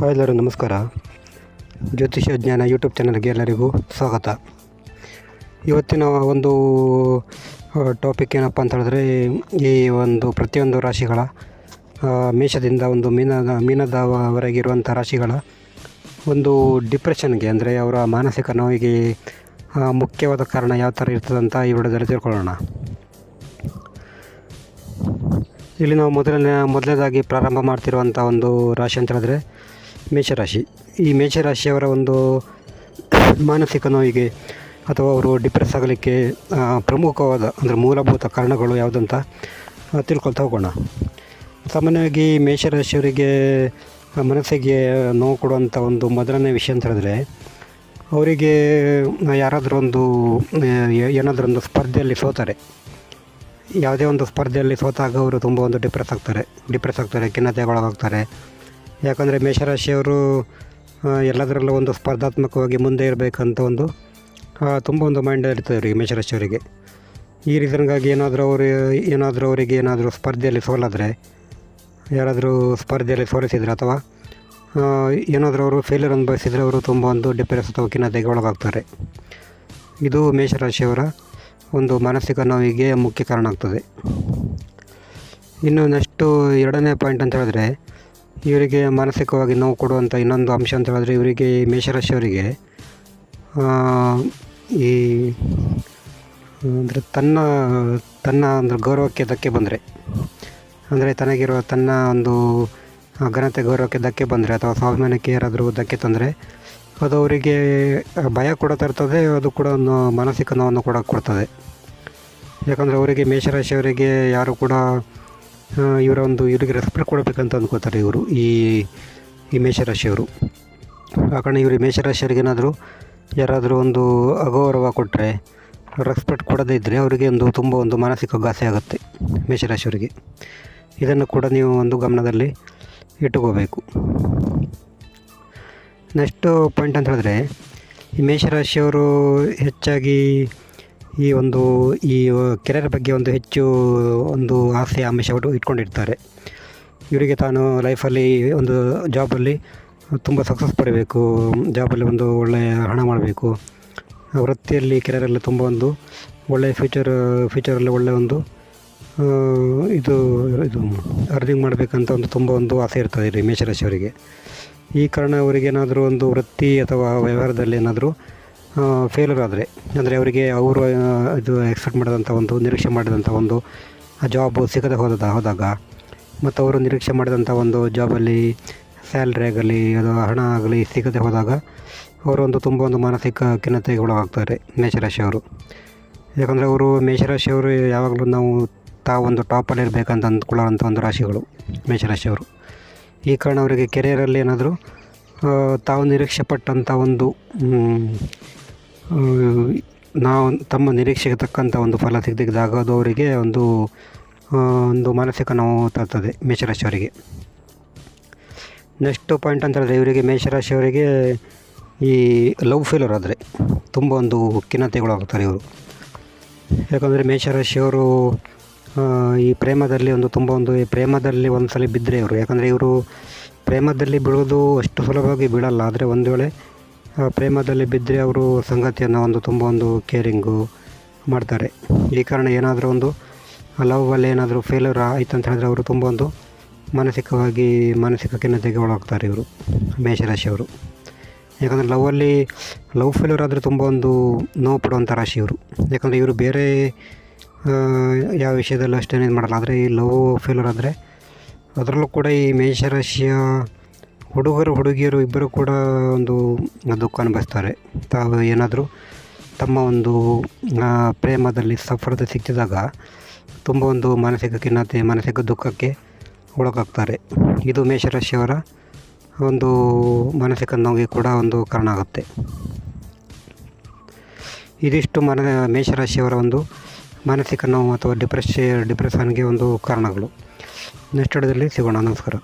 Hi ಎಲ್ಲರೂ, ನಮಸ್ಕಾರ. ಜ್ಯೋತಿಷ್ಯ ಜ್ಞಾನ ಯೂಟ್ಯೂಬ್ ಚಾನಲ್ಗೆ ಎಲ್ಲರಿಗೂ ಸ್ವಾಗತ. ಇವತ್ತಿನ ಒಂದು ಟಾಪಿಕ್ ಏನಪ್ಪ ಅಂತ ಹೇಳಿದ್ರೆ, ಈ ಒಂದು ಪ್ರತಿಯೊಂದು ರಾಶಿಗಳ ಮೇಷದಿಂದ ಒಂದು ಮೀನದ ಮೀನದವರೆಗಿರುವಂಥ ರಾಶಿಗಳ ಒಂದು ಡಿಪ್ರೆಷನ್ಗೆ ಅಂದರೆ ಅವರ ಮಾನಸಿಕ ನೋವಿಗೆ ಮುಖ್ಯವಾದ ಕಾರಣ ಯಾವ ಥರ ಇರ್ತದೆ ಅಂತ ಈ ವಿಡಿಯೋದಲ್ಲಿ ತಿಳ್ಕೊಳ್ಳೋಣ. ಇಲ್ಲಿ ನಾವು ಮೊದಲನೇ, ಮೊದಲನೇದಾಗಿ ಪ್ರಾರಂಭ ಮಾಡ್ತಿರುವಂಥ ಒಂದು ರಾಶಿ ಅಂತ ಹೇಳಿದ್ರೆ ಮೇಷರಾಶಿ. ಈ ಮೇಷರಾಶಿಯವರ ಒಂದು ಮಾನಸಿಕ ನೋವಿಗೆ ಅಥವಾ ಅವರು ಡಿಪ್ರೆಸ್ ಆಗಲಿಕ್ಕೆ ಪ್ರಮುಖವಾದ ಅಂದರೆ ಮೂಲಭೂತ ಕಾರಣಗಳು ಯಾವುದಂತ ತಿಳ್ಕೊಳ್ತಾ ಹೋಗೋಣ ಸಾಮಾನ್ಯವಾಗಿ ಮೇಷರಾಶಿಯವರಿಗೆ ಮನಸ್ಸಿಗೆ ನೋವು ಕೊಡುವಂಥ ಒಂದು ಮೊದಲನೇ ವಿಷಯ ಅಂತ ಹೇಳಿದ್ರೆ, ಅವರಿಗೆ ಯಾರಾದರೂ ಒಂದು ಏನಾದರೂ ಒಂದು ಸ್ಪರ್ಧೆಯಲ್ಲಿ ಸೋತಾರೆ. ಯಾವುದೇ ಒಂದು ಸ್ಪರ್ಧೆಯಲ್ಲಿ ಸೋತಾಗ ಅವರು ತುಂಬ ಒಂದು ಡಿಪ್ರೆಸ್ ಆಗ್ತಾರೆ. ಡಿಪ್ರೆಸ್ ಆಗ್ತಾರೆ, ಖಿನ್ನತೆಗೊಳಗಾಗ್ತಾರೆ. ಯಾಕಂದರೆ ಮೇಷರಾಶಿಯವರು ಎಲ್ಲದರಲ್ಲೂ ಒಂದು ಸ್ಪರ್ಧಾತ್ಮಕವಾಗಿ ಮುಂದೆ ಇರಬೇಕಂತ ಒಂದು ತುಂಬ ಒಂದು ಮೈಂಡ್ ಇರ್ತದೆ ಅವರಿಗೆ ಮೇಷರಾಶಿಯವರಿಗೆ. ಈ ರೀಸನ್ಗಾಗಿ ಏನಾದರೂ ಅವರು, ಏನಾದರೂ ಅವರಿಗೆ ಏನಾದರೂ ಸ್ಪರ್ಧೆಯಲ್ಲಿ ಸೋಲಾದರೆ, ಯಾರಾದರೂ ಸ್ಪರ್ಧೆಯಲ್ಲಿ ಸೋಲಿಸಿದರೆ ಅಥವಾ ಏನಾದರೂ ಅವರು ಫೇಲ್ಯೂರ್ ಅನುಭವಿಸಿದರೆ ಅವರು ತುಂಬ ಒಂದು ಡಿಪ್ರೆಸ್ ಅಥವಾ ಖಿನ್ನತೆಗೆ ಒಳಗಾಗ್ತಾರೆ. ಇದು ಮೇಷರಾಶಿಯವರ ಒಂದು ಮಾನಸಿಕ ನೋವಿಗೆ ಮುಖ್ಯ ಕಾರಣ ಆಗ್ತದೆ. ಇನ್ನು ನೆಕ್ಸ್ಟು ಎರಡನೇ ಪಾಯಿಂಟ್ ಅಂತ ಹೇಳಿದ್ರೆ ಇವರಿಗೆ ಮಾನಸಿಕವಾಗಿ ನೋವು ಕೊಡುವಂಥ ಇನ್ನೊಂದು ಅಂಶ ಅಂತ ಹೇಳಿದ್ರೆ ಇವರಿಗೆ ಮೇಷರಾಶಿಯವರಿಗೆ ಈ, ಅಂದರೆ ತನ್ನ ತನ್ನ ಅಂದರೆ ಗೌರವಕ್ಕೆ ಧಕ್ಕೆ ಬಂದರೆ, ಅಂದರೆ ತನಗಿರುವ ತನ್ನ ಒಂದು ಘನತೆ ಗೌರವಕ್ಕೆ ಧಕ್ಕೆ ಬಂದರೆ, ಅಥವಾ ಸ್ವಾಭಿಮಾನಕ್ಕೆ ಯಾರಾದರೂ ಧಕ್ಕೆ ತಂದರೆ, ಅದು ಅವರಿಗೆ ಭಯ ಕೂಡ ತರ್ತದೆ, ಅದು ಕೂಡ ಒಂದು ಮಾನಸಿಕ ನೋವನ್ನು ಕೂಡ ಕೊಡ್ತದೆ. ಯಾಕಂದರೆ ಅವರಿಗೆ ಮೇಷರಾಶಿಯವರಿಗೆ ಯಾರು ಕೂಡ ಇವರ ಒಂದು ಇವರಿಗೆ ರೆಸ್ಪೆಕ್ಟ್ ಕೊಡಬೇಕಂತ ಅಂದ್ಕೋತಾರೆ ಇವರು, ಈ ಈ ಮೇಷರಾಶಿಯವರು. ಆ ಕಾರಣ ಇವರು ಮೇಷರಾಶಿಯವ್ರಿಗೇನಾದರೂ ಯಾರಾದರೂ ಒಂದು ಅಗೌರವ ಕೊಟ್ಟರೆ ರೆಸ್ಪೆಕ್ಟ್ ಕೊಡದೇ ಇದ್ದರೆ ಅವರಿಗೆ ಒಂದು ತುಂಬ ಒಂದು ಮಾನಸಿಕ ಗಾಸೆ ಆಗುತ್ತೆ ಮೇಷರಾಶಿಯವರಿಗೆ. ಇದನ್ನು ಕೂಡ ನೀವು ಒಂದು ಗಮನದಲ್ಲಿ ಇಟ್ಟುಕೋಬೇಕು. ನೆಕ್ಸ್ಟು ಪಾಯಿಂಟ್ ಅಂತ ಹೇಳಿದ್ರೆ, ಈ ಮೇಷರಾಶಿಯವರು ಹೆಚ್ಚಾಗಿ ಈ ಒಂದು, ಈ ಕೆರಿಯರ್ ಬಗ್ಗೆ ಒಂದು ಹೆಚ್ಚು, ಒಂದು ಆಸೆ ಆಮಿಷವಟ್ಟು ಇಟ್ಕೊಂಡಿರ್ತಾರೆ. ಇವರಿಗೆ ತಾನು ಲೈಫಲ್ಲಿ ಒಂದು ಜಾಬಲ್ಲಿ ತುಂಬ ಸಕ್ಸಸ್ ಪಡಬೇಕು, ಜಾಬಲ್ಲಿ ಒಂದು ಒಳ್ಳೆಯ ಹಣ ಮಾಡಬೇಕು. ವೃತ್ತಿಯಲ್ಲಿ ಕೆರಿಯರಲ್ಲಿ ತುಂಬ ಒಂದು ಒಳ್ಳೆಯ ಫ್ಯೂಚರ್ ಫ್ಯೂಚರಲ್ಲಿ ಒಳ್ಳೆಯ ಒಂದು ಇದು ಇದು ಅರ್ನಿಂಗ್ ಮಾಡಬೇಕಂತ ಒಂದು ತುಂಬ ಒಂದು ಆಸೆ ಇರ್ತದೆ ರೀ ಮೇಷರಾಶಿಯವರಿಗೆ. ಈ ಕಾರಣ ಅವರಿಗೇನಾದರೂ ಒಂದು ವೃತ್ತಿ ಅಥವಾ ವ್ಯವಹಾರದಲ್ಲಿ ಏನಾದರೂ ಫೇಲರ್ ಆದರೆ. ಅಂದರೆ ಅವರಿಗೆ ಅವರು ಇದು ಎಕ್ಸ್ಪೆಕ್ಟ್ ಮಾಡಿದಂಥ ಒಂದು, ನಿರೀಕ್ಷೆ ಮಾಡಿದಂಥ ಒಂದು ಜಾಬು ಸಿಗದೆ ಹೋದ ಹೋದಾಗ. ಮತ್ತು ಅವರು ನಿರೀಕ್ಷೆ ಮಾಡಿದಂಥ ಒಂದು ಜಾಬಲ್ಲಿ ಸ್ಯಾಲ್ರಿ ಆಗಲಿ ಅಥವಾ ಹಣ ಆಗಲಿ ಸಿಗದೆ ಹೋದಾಗ ಅವರೊಂದು ತುಂಬ ಒಂದು ಮಾನಸಿಕ ಖಿನ್ನತೆಗೆ ಒಳಗಾಗ್ತಾರೆ ಮೇಷರಾಶಿಯವರು ಯಾಕಂದರೆ ಅವರು ಮೇಷರಾಶಿಯವರು ಯಾವಾಗಲೂ ನಾವು ತಾವೊಂದು ಟಾಪಲ್ಲಿ ಇರಬೇಕಂತ ಅಂದ್ಕೊಳ್ಳೋವಂಥ ಒಂದು ರಾಶಿಗಳು ಮೇಷರಾಶಿಯವರು ಈ ಕಾರಣ ಅವರಿಗೆ ಕೆರಿಯರಲ್ಲಿ ಏನಾದರೂ ತಾವು ನಿರೀಕ್ಷೆ ಪಟ್ಟಂಥ ಒಂದು ನಾವು ತಮ್ಮ ನಿರೀಕ್ಷೆಗೆ ತಕ್ಕಂಥ ಒಂದು ಫಲ ಸಿಗದಿದ್ದಾಗ ಅದು ಅವರಿಗೆ ಒಂದು ಒಂದು ಮಾನಸಿಕ ನೋವು ತರ್ತದೆ ಮೇಷರಾಶಿಯವರಿಗೆ ನೆಕ್ಸ್ಟ್ ಪಾಯಿಂಟ್ ಅಂತ ಹೇಳಿದ್ರೆ ಇವರಿಗೆ ಮೇಷರಾಶಿಯವರಿಗೆ ಈ ಲವ್ ಫೇಲರ್ ಆದರೆ ತುಂಬ ಒಂದು ಖಿನ್ನತೆಗಳಾಗ್ತಾರೆ ಇವರು. ಯಾಕಂದರೆ ಮೇಷರಾಶಿಯವರು ಈ ಪ್ರೇಮದಲ್ಲಿ ಒಂದು ತುಂಬ ಒಂದು ಈ ಪ್ರೇಮದಲ್ಲಿ ಒಂದು ಸಲ ಬಿದ್ದರೆ ಇವರು. ಯಾಕಂದರೆ ಇವರು ಪ್ರೇಮದಲ್ಲಿ ಬೀಳೋದು ಅಷ್ಟು ಸುಲಭವಾಗಿ ಬೀಳಲ್ಲ. ಆದರೆ ಒಂದು ವೇಳೆ ಪ್ರೇಮದಲ್ಲಿ ಬಿದ್ದರೆ ಅವರು ಸಂಗತಿಯನ್ನು ಒಂದು ತುಂಬ ಒಂದು ಕೇರಿಂಗು ಮಾಡ್ತಾರೆ. ಈ ಕಾರಣ ಏನಾದರೂ ಒಂದು ಲವ್ವಲ್ಲಿ ಏನಾದರೂ ಫೇಲ್ಯೂರ್ ಆಯ್ತು ಅಂತ ಹೇಳಿದ್ರೆ ಅವರು ತುಂಬ ಒಂದು ಮಾನಸಿಕವಾಗಿ ಮಾನಸಿಕ ಖಿನ್ನತೆಗೆ ಒಳಗಾಗ್ತಾರೆ ಇವರು, ಮೇಷರಾಶಿಯವರು. ಯಾಕಂದರೆ ಲವ್ವಲ್ಲಿ ಲವ್ ಫೇಲ್ಯೂರ್ ಆದರೆ ತುಂಬ ಒಂದು ನೋವು ಪಡುವಂಥ ರಾಶಿ ಇವರು. ಯಾಕಂದರೆ ಇವರು ಬೇರೆ ಯಾವ ವಿಷಯದಲ್ಲೂ ಅಷ್ಟೇನೇನು ಮಾಡಲ್ಲ. ಆದರೆ ಈ ಲವ್ ಫೇಲ್ಯೂರ್ ಆದರೆ ಅದರಲ್ಲೂ ಕೂಡ ಈ ಮೇಷರಾಶಿಯ ಹುಡುಗರು, ಹುಡುಗಿಯರು ಇಬ್ಬರು ಕೂಡ ಒಂದು ದುಃಖ ಅನುಭವಿಸ್ತಾರೆ. ತಾವು ಏನಾದರೂ ತಮ್ಮ ಒಂದು ಪ್ರೇಮದಲ್ಲಿ ಸಫಲತೆ ಸಿಕ್ಕಿದಾಗ ತುಂಬ ಒಂದು ಮಾನಸಿಕ ಖಿನ್ನತೆ, ಮಾನಸಿಕ ದುಃಖಕ್ಕೆ ಒಳಗಾಗ್ತಾರೆ. ಇದು ಮೇಷರಾಶಿಯವರ ಒಂದು ಮಾನಸಿಕ ನೋವಿಗೆ ಕೂಡ ಒಂದು ಕಾರಣ ಆಗುತ್ತೆ. ಇದಿಷ್ಟು ಮನ, ಮೇಷರಾಶಿಯವರ ಒಂದು ಮಾನಸಿಕ ನೋವು ಅಥವಾ ಡಿಪ್ರೆಸ್ ಡಿಪ್ರೆಷನ್ಗೆ ಒಂದು ಕಾರಣಗಳು. ನೆಕ್ಸ್ಟ್ ವಿಡಿಯೋದಲ್ಲಿ ಸಿಗೋಣ. ನಮಸ್ಕಾರ.